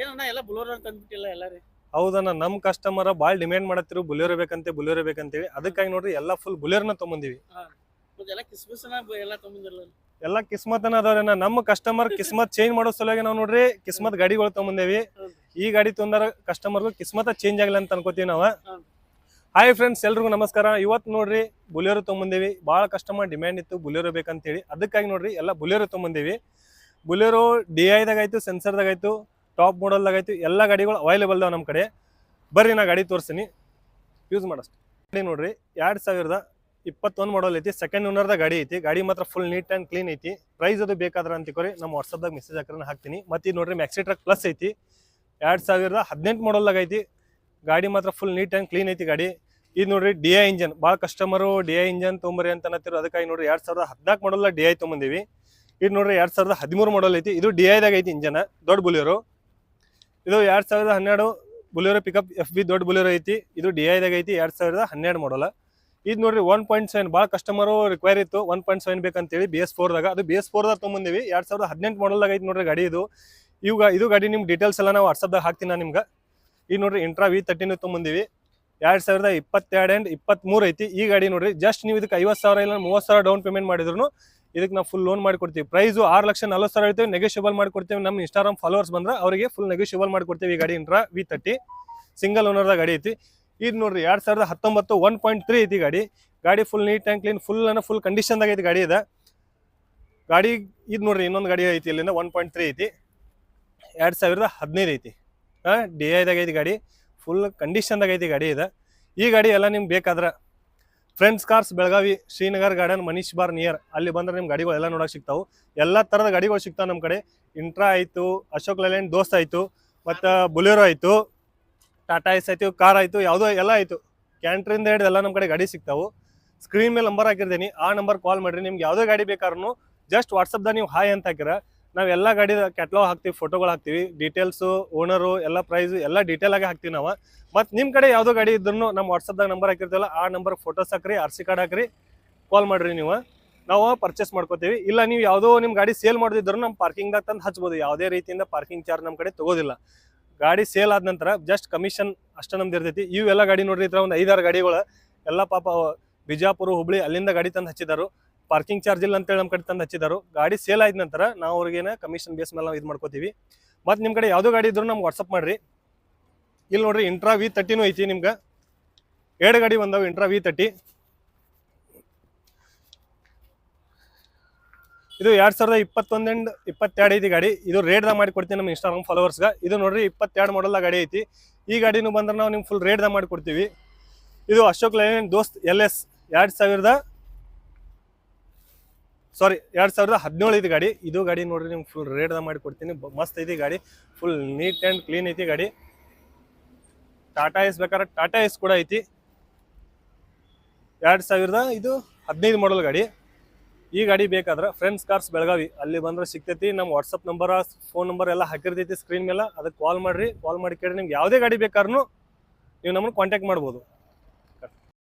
ಏನಣ್ಣ ಎಲ್ಲ ಬುಲೋರ್ ಹೌದಣ್ಣ ನಮ್ ಕಸ್ಟಮರ್ ಬಾಳ್ ಡಿಮ್ಯಾಂಡ್ ಮಾಡತ್ತಿರು ಬುಲೆರೋ ಬೇಕಂತೆ ಬೇಕಂತ ಹೇಳಿ ಅದಕ್ಕಾಗಿ ನೋಡ್ರಿ ಎಲ್ಲ ಫುಲ್ ಬುಲೆರ್ನ ತೊಗೊಂಬಂದಿವಿ. ಎಲ್ಲ ಎಲ್ಲ ಎಲ್ಲ ಕಿಸ್ಮತ್ನ ಅದಾವ್ರಣ್ಣ ನಮ್ಮ ಕಸ್ಟಮರ್ ಕಿಸ್ಮತ್ ಚೇಂಜ್ ಮಾಡೋ ಸಲುವಾಗಿ ನಾವು ನೋಡ್ರಿ ಕಿಸ್ಮತ್ ಗಾಡಿಗಳು ತಗೊಂಬಂದೇವಿ. ಈ ಗಾಡಿ ತೊಂದರ ಕಸ್ಟಮರ್ಗೂ ಕಿಸ್ಮತ್ ಚೇಂಜ್ ಆಗಲಿ ಅಂತ ಅನ್ಕೋತೀವಿ ನಾವು. ಹಾಯ್ ಫ್ರೆಂಡ್ಸ್ ಎಲ್ರಿಗೂ ನಮಸ್ಕಾರ. ಇವತ್ತು ನೋಡ್ರಿ ಬುಲೆರೋ ತೊಗೊಂಬಂದೇವಿ. ಭಾಳ ಕಸ್ಟಮರ್ ಡಿಮ್ಯಾಂಡ್ ಇತ್ತು ಬುಲೆರೋ ಬೇಕಂತೇಳಿ. ಅದಕ್ಕಾಗಿ ನೋಡ್ರಿ ಎಲ್ಲ ಬುಲೆರೋ ತೊಗೊಂಬಂದೇವಿ. ಬುಲೆರೋ ಡಿ ಐದಾಗಾಯ್ತು ಸೆನ್ಸರ್ದಾಗಾಯ್ತು ಟಾಪ್ ಮಾಡಲ್ದಾಗ ಐತಿ. ಎಲ್ಲ ಗಾಡಿಗಳು ಅವೈಲೇಬಲ್ ಅದಾವ ನಮ್ಮ ಕಡೆ. ಬರ್ರಿ, ನಾ ಗಾಡಿ ತೋರಿಸ್ತೀನಿ. ಯೂಸ್ ಮಾಡಷ್ಟು. ಗಾಡಿ ನೋಡ್ರಿ, ಎರಡು ಸಾವಿರದ ಇಪ್ಪತ್ತೊಂದು ಮಾಡಲ್ ಐತಿ. ಸೆಕೆಂಡ್ ಓನರ್ದ ಗಾಡಿ ಐತಿ. ಗಾಡಿ ಮಾತ್ರ ಫುಲ್ ನೀಟ್ ಆ್ಯಂಡ್ ಕ್ಲೀನ್ ಐತಿ. ಪ್ರೈಸ್ ಅದು ಬೇಕಾದ್ರೆ ಅಂತಿಕೋರಿ ನಮ್ಮ ವಾಟ್ಸಪ್ದಾಗ ಮೆಸೇಜ್ ಹಾಕ್ರೆ ಹಾಕ್ತೀನಿ. ಮತ್ತು ಇದು ನೋಡ್ರಿ ಮ್ಯಾಕ್ಸಿ ಟ್ರಕ್ ಪ್ಲಸ್ ಐತಿ. ಎರಡು ಸಾವಿರದ ಹದಿನೆಂಟು ಮಾಡಲ್ದಾಗ ಐತಿ. ಗಾಡಿ ಮಾತ್ರ ಫುಲ್ ನೀಟ್ ಆ್ಯಂಡ್ ಕ್ಲೀನ್ ಐತಿ ಗಾಡಿ. ಇದು ನೋಡ್ರಿ ಡಿ ಐ ಇಂಜನ್ ಭಾಳ ಕಸ್ಟಮರು ಡಿ ಐ ಇಂಜನ್ ತೊಂಬರಿ ಅಂತ ಅನ್ನತ್ತಿರೋ. ಅದಕ್ಕಾಗಿ ನೋಡ್ರಿ, ಎರಡು ಸಾವಿರದ ಹದಿನಾಲ್ಕು ಮಾಡಲ್ಲ ಡಿ ಐ ತೊಗೊಂಬಂದಿವಿ. ಇದು ನೋಡ್ರಿ, ಎರಡು ಸಾವಿರದ ಹದಿಮೂರು ಮಾಡಲ್ ಐತಿ. ಇದು ಡಿ ಐದಾಗ ಐತಿ ಇಂಜನ್ ದೊಡ್ಡ ಬುಲಿಯರು ಇದು ಎರಡ್ ಸಾವಿರದ ಹನ್ನೆರಡು ಬುಲೆರೋ ಪಿಕಪ್ ಎಫ್ ಬಿ ದೊಡ್ಡ ಬುಲೆರೋ ಐತಿ. ಇದು ಡಿ ಐದಾಗ ಐತಿ, ಎರಡ್ ಸಾವಿರದ ಹನ್ನೆರಡು ಮಾಡಲ್ಲ ಇದು ನೋಡ್ರಿ ಒನ್ ಪಾಯಿಂಟ್ ಸೆವೆನ್ ಭಾಳ ಕಸ್ಟಮರು ರಿಕ್ವೈರ್ ಇತ್ತು. ಒನ್ ಪಾಯಿಂಟ್ ಸೆವೆನ್ ಬೇಕಂತೇಳಿ ಬಿ ಎಸ್ ಫೋರ್ದಾಗ ಅದು ಬಿ ಎಸ್ ಫೋರ್ದಾಗ ತೊಗೊಂಬಂದಿವಿ. ಎರಡು ಸಾವಿರದ ಹದಿನೆಂಟು ಮಾಡಲ್ದಾಗ ಐತಿ ನೋಡ್ರಿ ಗಾಡಿ ಇದು. ಇವಾಗ ಇದು ಗಾಡಿ ನಿಮ್ಮ ಡೀಟೇಲ್ಸ್ ಎಲ್ಲ ನಾವು ವಾಟ್ಸಪ್ದಾಗ ಹಾಕ್ತೀನಿ ನಾನು ನಿಮ್ಗೆ. ಈಗ ನೋಡ್ರಿ ಇಂಟ್ರಾ ವಿ ತರ್ಟಿನೂ ತೊಗೊಂಬಂದಿವಿ. ಎರಡು ಸಾವಿರದ ಇಪ್ಪತ್ತೆರಡು ಆ್ಯಂಡ್ ಇಪ್ಪತ್ತ್ಮೂರು ಐತಿ. ಈ ಗಾಡಿ ನೋಡ್ರಿ ಜಸ್ಟ್ ನೀವು ಇದಕ್ಕೆ ಐವತ್ತು ಸಾವಿರ ಇಲ್ಲ ಮೂವತ್ತು ಸಾವಿರ ಡೌನ್ ಪೇಮೆಂಟ್ ಮಾಡಿದ್ರು ಇದಕ್ಕೆ ನಾವು ಫುಲ್ ಲೋನ್ ಮಾಡಿಕೊಡ್ತೀವಿ. ಪ್ರೈಸು ಆರು ಲಕ್ಷ ನಲ್ವತ್ತು ಸಾವಿರ ಹೇಳ್ತೀವಿ ನೆಗೋಷಿಯಬಲ್ ಮಾಡಿಕೊಡ್ತೀವಿ. ನಮ್ಮ ಇನ್ಸ್ಟಾಗ್ರಾಮ್ ಫಾಲೋವರ್ಸ್ ಬಂದ್ರೆ ಅವರಿಗೆ ಫುಲ್ ನೆಗೋಷಿಯಬಲ್ ಮಾಡಿಕೊಡ್ತೀವಿ ಈ ಗಾಡಿ ಇಂಟ್ರಾ ವಿ ತರ್ಟಿ ಸಿಂಗಲ್ ಓನರ್ದ ಗಾಡಿ ಐತಿ. ಇದು ನೋಡ್ರಿ ಎರಡು ಸಾವಿರದ ಹತ್ತೊಂಬತ್ತು ಒನ್ ಪಾಯಿಂಟ್ ತ್ರೀ ಐತಿ ಗಾಡಿ. ಗಾಡಿ full neat and clean full ಅನ್ನೋ ಫುಲ್ ಕಂಡೀಷನ್ದಾಗ ಐತಿ ಗಾಡಿ ಇದೆ. ಗಾಡಿ ಇದು ನೋಡ್ರಿ ಇನ್ನೊಂದು ಗಾಡಿ ಐತಿ ಇಲ್ಲಿಂದ ಒನ್ ಪಾಯಿಂಟ್ ತ್ರೀ ಐತಿ. ಎರಡು ಸಾವಿರದ ಹದಿನೈದು ಐತಿ. ಹಾಂ ಡಿ ಐದಾಗ ಐತಿ ಗಾಡಿ. ಫುಲ್ ಕಂಡೀಷನ್ದಾಗ ಐತಿ ಗಾಡಿ ಇದೆ. ಈ ಗಾಡಿ ಎಲ್ಲ ನಿಮ್ಗೆ ಬೇಕಾದ್ರೆ friends cars Belagavi, Shrinagar garden Manish bar near ಅಲ್ಲಿ ಬಂದ್ರೆ ನಿಮ್ಮ ಗಾಡಿಗಳು ಎಲ್ಲ ನೋಡಕ್ಕೆ ಸಿಗ್ತಾವೆ. ಎಲ್ಲ ಥರದ ಗಾಡಿಗಳು ಸಿಗ್ತಾವೆ ನಮ್ಮ ಕಡೆ. ಇಂಟ್ರಾ ಆಯಿತು ಅಶೋಕ್ ಲೈಲ್ಯಾಂಡ್ ದೋಸ್ತ್ ಆಯಿತು, ಮತ್ತು ಬುಲೆರೋ ಆಯಿತು ಟಾಟಾ ಎಸ್ ಆಯಿತು ಕಾರ್ ಆಯಿತು, ಯಾವುದೋ ಎಲ್ಲ ಆಯಿತು. ಕ್ಯಾಂಟ್ರಿಂದ ಹಿಡಿದು ಎಲ್ಲ ನಮ್ಮ ಕಡೆ ಗಾಡಿ ಸಿಗ್ತಾವೆ. ಸ್ಕ್ರೀನ್ ಮೇಲೆ ನಂಬರ್ ಹಾಕಿರ್ತೀನಿ. ಆ ನಂಬರ್ ಕಾಲ್ ಮಾಡಿರಿ. ನಿಮ್ಗೆ ಯಾವುದೇ ಗಾಡಿ ಬೇಕಾದ್ರೂ ಜಸ್ಟ್ ವಾಟ್ಸಪ್ದಾಗ ನೀವು ಹಾಯ್ ಅಂತ ಹಾಕಿರ. ನಾವು ಎಲ್ಲ ಗಾಡಿ ಕ್ಯಾಟ್ಲಾಗ್ ಹಾಕ್ತೀವಿ ಫೋಟೋಗಳು ಹಾಕ್ತೀವಿ ಡೀಟೇಲ್ಸು ಓನರು ಎಲ್ಲ ಪ್ರೈಸು ಎಲ್ಲ ಡೀಟೇಲ್ ಆಗಿ ಹಾಕ್ತೀವಿ ನಾವು. ಮತ್ತು ನಿಮ್ಮ ಕಡೆ ಯಾವುದೋ ಗಾಡಿ ಇದ್ರೂ ನಮ್ಮ ವಾಟ್ಸಪ್ದಾಗ ನಂಬರ್ ಹಾಕಿರ್ತೀವಲ್ಲ, ಆ ನಂಬರ್ ಫೋಟೋಸ್ ಹಾಕ್ರಿ ಆರ್ ಸಿ ಕಾರ್ಡ್ ಹಾಕ್ರಿ ಕಾಲ್ ಮಾಡಿರಿ ನೀವು. ನಾವು ಪರ್ಚೇಸ್ ಮಾಡ್ಕೋತೀವಿ. ಇಲ್ಲ ನೀವು ಯಾವುದೋ ನಿಮ್ಮ ಗಾಡಿ ಸೇಲ್ ಮಾಡೋದಿದ್ರು ನಮ್ಮ ಪಾರ್ಕಿಂಗ್ದಾಗ ತಂದು ಹಚ್ಬೋದು. ಯಾವುದೇ ರೀತಿಯಿಂದ ಪಾರ್ಕಿಂಗ್ ಚಾರ್ಜ್ ನಮ್ಮ ಕಡೆ ತಗೋದಿಲ್ಲ. ಗಾಡಿ ಸೇಲ್ ಆದ ನಂತರ ಜಸ್ಟ್ ಕಮಿಷನ್ ಅಷ್ಟೇ ನಮ್ದು ಇರ್ತೈತಿ. ಇವೆಲ್ಲ ಗಾಡಿ ನೋಡ್ರಿ ಇದ್ರ ಒಂದು ಐದಾರು ಗಾಡಿಗಳು, ಎಲ್ಲ ಪಾಪ ಬಿಜಾಪುರ, ಹುಬ್ಳಿ ಅಲ್ಲಿಂದ ಗಾಡಿ ತಂದು ಹಚ್ಚಿದಾರು. ಪಾರ್ಕಿಂಗ್ ಚಾರ್ಜ್ ಇಲ್ಲ ಅಂತೇಳಿ ನಮ್ಮ ಕಡೆ ತಂದು ಹಚ್ಚಿದಾರು. ಗಾಡಿ ಸೇಲ್ ಆದ ನಂತರ ನಾವು ಅವ್ರಿಗೇನ ಕಮಿಷನ್ ಬೇಸ್ ಮೇಲೆ ನಾವು ಇದು ಮಾಡ್ಕೋತೀವಿ. ಮತ್ತು ನಿಮ್ಮ ಕಡೆ ಯಾವುದೋ ಗಾಡಿ ಇದ್ರು ನಮ್ಗೆ ವಾಟ್ಸಪ್ ಮಾಡಿರಿ. ಇಲ್ಲಿ ನೋಡ್ರಿ ಇಂಟ್ರಾ ವಿ ತರ್ಟಿನೂ ಐತಿ ನಿಮ್ಗೆ. ಎರಡು ಗಾಡಿ ಬಂದವು ಇಂಟ್ರಾ ವಿ ತರ್ಟಿ ಇದು ಎರಡು ಸಾವಿರದ ಇಪ್ಪತ್ತೊಂದು ಇಪ್ಪತ್ತೆರಡು ಐತಿ ಗಾಡಿ. ಇದು ರೇಟ್ದಾಗ ಮಾಡಿ ಕೊಡ್ತೀನಿ ನಮ್ಮ ಇನ್ಸ್ಟಾಗ್ರಾಮ್ ಫಾಲೋವರ್ಸ್ಗೆ ಇದು ನೋಡ್ರಿ ಇಪ್ಪತ್ತೆರಡು ಮಾಡಲ್ ಗಾಡಿ ಐತಿ. ಈ ಗಾಡಿನೂ ಬಂದ್ರೆ ನಾವು ನಿಮ್ಗೆ ಫುಲ್ ರೇಟ್ದಾಗ ಮಾಡಿ ಕೊಡ್ತೀವಿ. ಇದು ಅಶೋಕ್ ಲೈನ್ ದೋಸ್ತ್ ಎಲ್ ಎಸ್. ಎರಡು ಸಾವಿರದ ಸಾರಿ ಎರಡು ಸಾವಿರದ ಹದಿನೇಳು ಐತಿ ಗಾಡಿ. ಇದು ಗಾಡಿ ನೋಡ್ರಿ, ನಿಮ್ಗೆ ಫುಲ್ ರೇಟ್ದಾಗ ಮಾಡಿ ಕೊಡ್ತೀನಿ. ಮಸ್ತ್ ಐತಿ ಗಾಡಿ. ಫುಲ್ ನೀಟ್ ಆ್ಯಂಡ್ ಕ್ಲೀನ್ ಐತಿ ಗಾಡಿ. ಟಾಟಾ ಎಸ್ ಬೇಕಾದ್ರೆ ಟಾಟಾ ಎಸ್ ಕೂಡ ಐತಿ. ಎರಡು ಸಾವಿರದ ಇದು ಹದಿನೈದು ಮಾಡಲ್ ಗಾಡಿ. ಈ ಗಾಡಿ ಬೇಕಾದ್ರೆ ಫ್ರೆಂಡ್ಸ್ ಕಾರ್ಸ್ ಬೆಳಗಾವಿ. ಅಲ್ಲಿ ಬಂದ್ರೆ ಸಿಗ್ತೈತಿ. ನಮ್ಮ ವಾಟ್ಸಪ್ ನಂಬರ್ ಫೋನ್ ನಂಬರ್ ಎಲ್ಲ ಹಾಕಿರ್ತೈತಿ ಸ್ಕ್ರೀನ್ ಮೇಲೆ. ಅದಕ್ಕೆ ಕಾಲ್ ಮಾಡ್ರಿ. ಕಾಲ್ ಮಾಡಿ ಕೇಳಿ ನಿಮ್ಗೆ ಯಾವುದೇ ಗಾಡಿ ಬೇಕಾದ್ರೂ ನೀವು ನಮ್ಮನ್ನು ಕಾಂಟ್ಯಾಕ್ಟ್ ಮಾಡ್ಬೋದು.